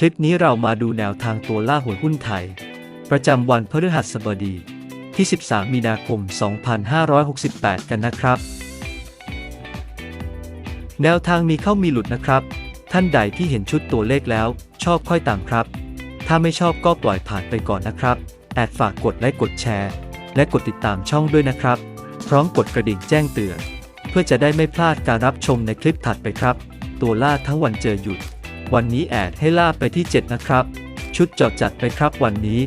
คลิปนี้เรามาดูแนวทางตัวล่าหวยหุ้นไทย ประจำวันพฤหัสบดี ที่ 13 มีนาคม 2568 กันนะครับ แนวทางมีเข้ามีหลุดนะครับ ท่านใดที่เห็นชุดตัวเลขแล้ว ชอบค่อยตามครับ ถ้าไม่ชอบก็ปล่อยผ่านไปก่อนนะครับแอดฝากกดไลค์กดแชร์ และกดติดตามช่องด้วยนะครับ พร้อมกดกระดิ่งแจ้งเตือน เพื่อจะได้ไม่พลาดการรับชมในคลิปถัดไปครับ ตัวล่าทั้งวันเจอหยุด วันนี้แอดให้ล่าไปที่ 7 นะครับ ชุดเจอดจัดไปครับวันนี้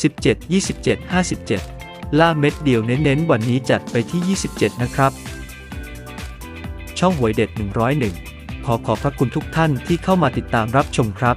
17 27 57 ล่าเม็ดเดียวเน้นๆ วันนี้จัดไปที่ 27 นะครับ ช่องหวยเด็ด 101 ขอขอบพระคุณทุกท่านที่เข้ามาติดตามรับชมครับ